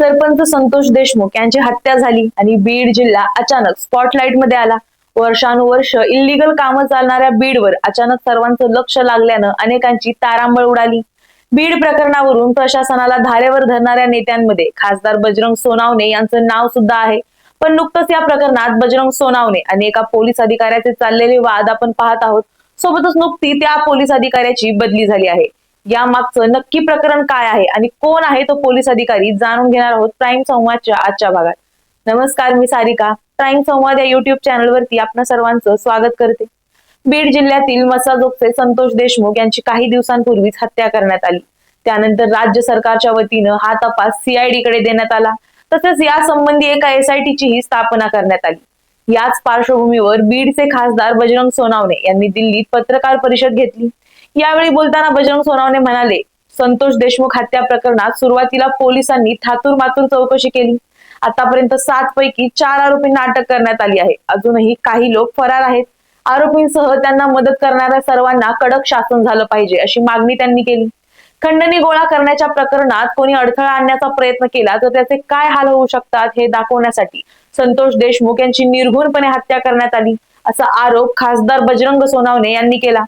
सरपंच संतोष देशमुख यांची हत्या झाली आणि बीड जिल्हा अचानक स्पॉटलाइटमध्ये आला. वर्षानुवर्ष इल्लीगल कामं चालणाऱ्या बीडवर अचानक सर्वांचं लक्ष लागल्यानं अनेकांची तारांबळ उडाली. बीड प्रकरणावरून प्रशासनाला धारेवर धरणाऱ्या नेत्यांमध्ये खासदार बजरंग सोनावणे यांचं नाव सुद्धा आहे. पण नुकतंच या प्रकरणात बजरंग सोनावणे आणि एका पोलीस अधिकाऱ्याचे चाललेले वाद आपण पाहत आहोत. सोबतच नुकती त्या पोलीस अधिकाऱ्याची बदली झाली आहे. या मागचं नक्की प्रकरण काय आहे आणि कोण आहे तो पोलीस अधिकारी जाणून घेणार आहोत प्राईम संवादच्या आजच्या भागात. नमस्कार मी सारिका. प्राईम संवाद या युट्यूब चॅनलवरती आपणा सर्वांचं स्वागत करते. बीड जिल्ह्यातील मसाजोगचे संतोष देशमुख यांची काही दिवसांपूर्वीच हत्या करण्यात आली. त्यानंतर राज्य सरकारच्या वतीनं हा तपास सीआयडी कडे देण्यात आला. तसेच या संबंधी एका एसआयटीचीही स्थापना करण्यात आली. याच पार्श्वभूमीवर बीडचे खासदार बजरंग सोनावणे यांनी दिल्लीत पत्रकार परिषद घेतली. यावेळी बोलताना बजरंग सोनावणे म्हणाले संतोष देशमुख हत्या प्रकरणात सुरुवातीला पोलिसांनी थातूर मातूर चौकशी केली. आतापर्यंत सात पैकी चार आरोपींना अटक करण्यात आली आहे. अजूनही काही लोक फरार आहेत. आरोपींसह त्यांना मदत करणाऱ्या सर्वांना कडक शासन झालं पाहिजे अशी मागणी त्यांनी केली. खंडणी गोळा करण्याच्या प्रकरणात कोणी अडथळा आणण्याचा प्रयत्न केला तर त्याचे काय हाल होऊ शकतात हे दाखवण्यासाठी संतोष देशमुख यांची निर्घुणपणे हत्या करण्यात आली असा आरोप खासदार बजरंग सोनावणे यांनी केला.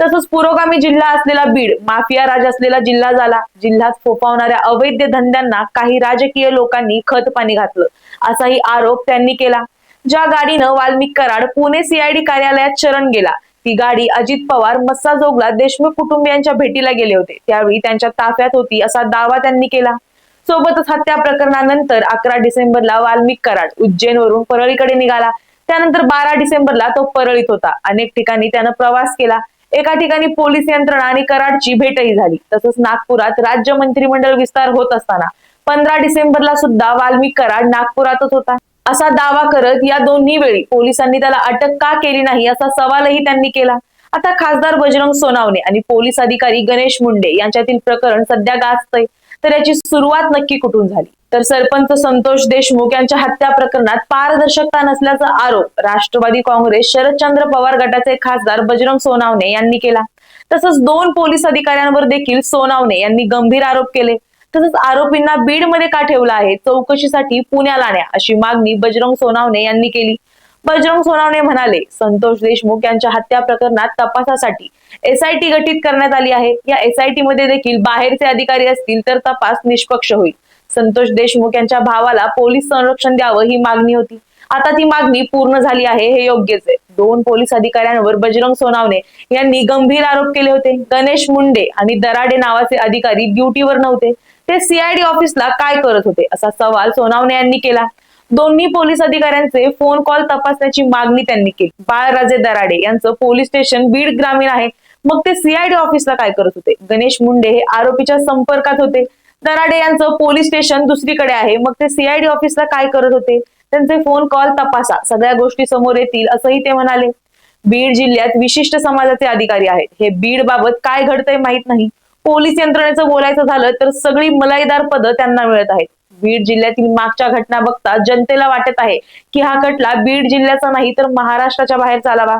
तसंच पुरोगामी जिल्हा असलेला बीड माफिया राज असलेला जिल्हा झाला. जिल्ह्यात फोफावणाऱ्या अवैध धंद्यांना काही राजकीय लोकांनी खत पाणी घातलं. असाही आरोप त्यांनी केला. ज्या गाडीनं वाल्मिक कराड पुणे सीआयडी कार्यालयात शरण गेला ती गाडी अजित पवार मस्साजोगला देशमुख कुटुंबियांच्या भेटीला गेले होते. त्यावेळी त्यांच्या ताफ्यात होती असा दावा त्यांनी केला. सोबतच हत्या प्रकरणानंतर अकरा डिसेंबरला वाल्मिक कराड उज्जैनवरून परळीकडे निघाला. त्यानंतर बारा डिसेंबरला तो परळीत होता. अनेक ठिकाणी त्यानं प्रवास केला. एका ठिकाणी पोलीस यंत्रणा आणि कराडची भेटही झाली. तसंच नागपुरात राज्य मंत्रिमंडळ विस्तार होत असताना पंधरा डिसेंबरला सुद्धा वाल्मिक कराड नागपुरातच होता. असा दावा करत या दोन्ही वेळी पोलिसांनी त्याला अटक का केली नाही असा सवालही त्यांनी केला. आता खासदार बजरंग सोनावणे आणि पोलीस अधिकारी गणेश मुंडे यांच्यातील प्रकरण सध्या गाजतंय. तर याची सुरुवात नक्की कुठून झाली? तर सरपंच संतोष देशमुख यांच्या हत्या प्रकरणात पारदर्शकता नसल्याचा आरोप राष्ट्रवादी काँग्रेस शरदचंद्र पवार गटाचे खासदार बजरंग सोनावणे यांनी केला. तसंच दोन पोलीस अधिकाऱ्यांवर देखील सोनावणे यांनी गंभीर आरोप केले. तसंच आरोपींना बीडमध्ये का ठेवलं आहे? चौकशीसाठी पुण्याला आणा अशी मागणी बजरंग सोनावणे यांनी केली. बजरंग सोनावणे म्हणाले संतोष देशमुख यांच्या हत्या प्रकरणात तपासासाठी एसआयटी गठीत करण्यात आली आहे. या एसआयटी मध्ये देखील बाहेरचे अधिकारी असतील तर तपास निष्पक्ष होईल. संतोष देशमुख यांच्या भावाला पोलीस संरक्षण द्यावं ही मागणी होती. आता ती मागणी पूर्ण झाली आहे हे योग्यच आहे. दोन पोलीस अधिकाऱ्यांवर बजरंग सोनावणे यांनी गंभीर आरोप केले होते. गणेश मुंडे आणि दराडे नावाचे अधिकारी ड्युटीवर नव्हते. ते सीआयडी ऑफिसला काय करत होते असा सवाल सोनावणे यांनी केला. दोन्ही पोलीस अधिकाऱ्यांचे फोन कॉल तपासण्याची मागणी त्यांनी केली. बाळराजे दराडे यांचं पोलीस स्टेशन बीड ग्रामीण आहे. मग ते सीआयडी ऑफिसला काय करत होते? गणेश मुंडे हे आरोपीच्या संपर्कात होते. दराडे यांचं पोलीस स्टेशन दुसरीकडे आहे. मग ते सीआयडी ऑफिसला काय करत होते? त्यांचे फोन कॉल तपासा. सगळ्या गोष्टी समोर येतील असंही ते म्हणाले. बीड जिल्ह्यात विशिष्ट समाजाचे अधिकारी आहेत. हे बीड बाबत काय घडतंय माहीत नाही. पोलीस यंत्रणेचं बोलायचं झालं तर सगळी मलाईदार पदं त्यांना मिळत आहेत. बीड जिल्ह्यातील मागच्या घटना बघता जनतेला वाटत आहे की हा खटला बीड जिल्ह्याचा नाही तर महाराष्ट्राच्या बाहेर चालावा.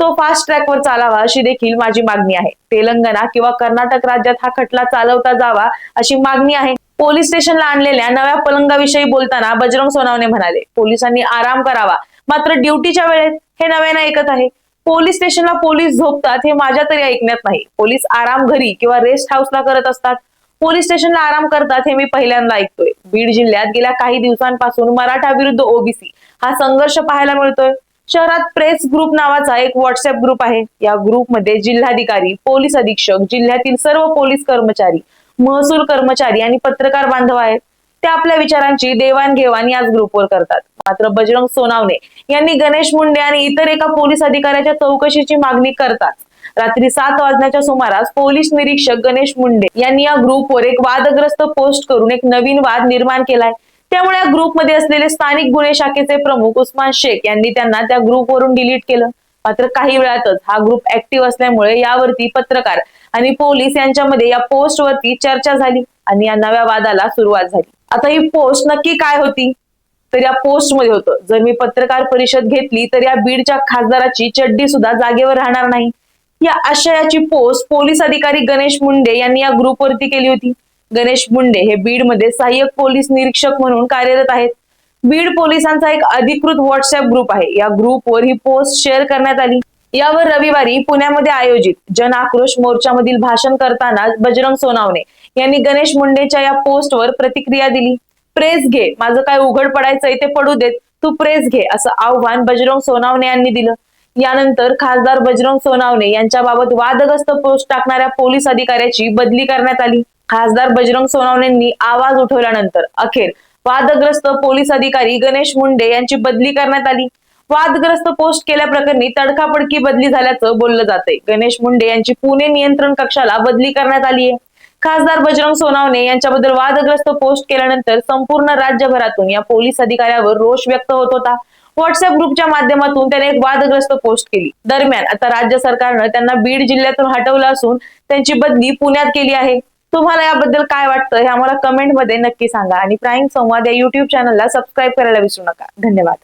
तो फास्ट ट्रॅकवर चालावा अशी देखील माझी मागणी आहे. तेलंगणा किंवा कर्नाटक राज्यात हा खटला चालवता जावा अशी मागणी आहे. पोलीस स्टेशनला आणलेल्या नव्या पलंगाविषयी बोलताना बजरंग सोनावणे म्हणाले पोलिसांनी आराम करावा मात्र ड्युटीच्या वेळेत हे नव्यानं ऐकत आहे. पोलीस स्टेशनला पोलीस झोपतात हे माझ्या तरी ऐकण्यात नाही. पोलीस आराम घरी किंवा रेस्ट हाऊसला करत असतात. पोलीस स्टेशनला आराम करतात हे मी पहिल्यांदा ऐकतोय. बीड जिल्ह्यात गेल्या काही दिवसांपासून मराठा विरुद्ध ओबीसी हा संघर्ष पाहायला मिळतोय. शहरात प्रेस ग्रुप नावाचा एक व्हॉट्सअप ग्रुप आहे. या ग्रुपमध्ये जिल्हाधिकारी पोलीस अधीक्षक जिल्ह्यातील सर्व पोलीस कर्मचारी महसूल कर्मचारी आणि पत्रकार बांधव आहेत. ते आपल्या विचारांची देवाणघेवाण याच ग्रुपवर करतात. मात्र बजरंग सोनावणे यांनी गणेश मुंडे आणि इतर एका पोलीस अधिकाऱ्याच्या चौकशीची मागणी करतात रात्री सात वाजण्याच्या सुमारास पोलीस निरीक्षक गणेश मुंडे यांनी या ग्रुपवर एक वादग्रस्त पोस्ट करून एक नवीन वाद निर्माण केलाय. त्यामुळे या ग्रुपमध्ये असलेले स्थानिक गुन्हे शाखेचे प्रमुख उस्मान शेख यांनी त्यांना त्या ग्रुपवरून डिलीट केलं. मात्र काही वेळातच हा ग्रुप ऍक्टिव्ह असल्यामुळे यावरती पत्रकार आणि पोलीस यांच्यामध्ये या पोस्ट वरती चर्चा झाली आणि या नव्या वादाला सुरुवात झाली. आता ही पोस्ट नक्की काय होती? तर या पोस्टमध्ये होतं जर मी पत्रकार परिषद घेतली तर या बीडच्या खासदाराची चड्डी सुद्धा जागेवर राहणार नाही. या आशयाची पोस्ट पोलीस अधिकारी गणेश मुंडे यांनी या ग्रुपवरती केली होती. गणेश मुंडे हे बीडमध्ये सहाय्यक पोलीस निरीक्षक म्हणून कार्यरत आहेत. बीड पोलिसांचा एक अधिकृत व्हॉट्सअप ग्रुप आहे. या ग्रुपवर ही पोस्ट शेअर करण्यात आली. यावर रविवारी पुण्यामध्ये आयोजित जन आक्रोश मोर्चामधील भाषण करताना बजरंग सोनावणे यांनी गणेश मुंडेच्या या पोस्टवर प्रतिक्रिया दिली. प्रेस घे. माझं काय उघड पडायचंय ते पडू देत. तू प्रेस घे असं आव्हान बजरंग सोनावणे यांनी दिलं. यानंतर खासदार बजरंग सोनावणे यांच्याबाबत वादग्रस्त पोस्ट टाकणाऱ्या पोलीस अधिकाऱ्याची बदली करण्यात आली. खासदार बजरंग सोनावणेंनी आवाज उठवल्यानंतर अखेर वादग्रस्त पोलीस अधिकारी गणेश मुंडे यांची बदली करण्यात आली. वादग्रस्त पोस्ट केल्याप्रकरणी तडकाफडकी बदली झाल्याचं बोललं जातंय. गणेश मुंडे यांची पुणे नियंत्रण कक्षाला बदली करण्यात आली आहे खासदार बजरंग सोनावणे यांच्याबद्दल वादग्रस्त पोस्ट केल्यानंतर संपूर्ण राज्यभरातून या पोलीस अधिकाऱ्यावर रोष व्यक्त होत होता. व्हॉट्सअप ग्रुपच्या माध्यमातून त्याने एक वादग्रस्त पोस्ट केली. दरम्यान आता राज्य सरकारनं त्यांना बीड जिल्ह्यातून हटवलं असून त्यांची बदली पुण्यात केली आहे. तुम्हाला याबद्दल काय वाटतं हे आम्हाला कमेंटमध्ये नक्की सांगा आणि प्राईम संवाद या युट्यूब चॅनलला सबस्क्राईब करायला विसरू नका. धन्यवाद.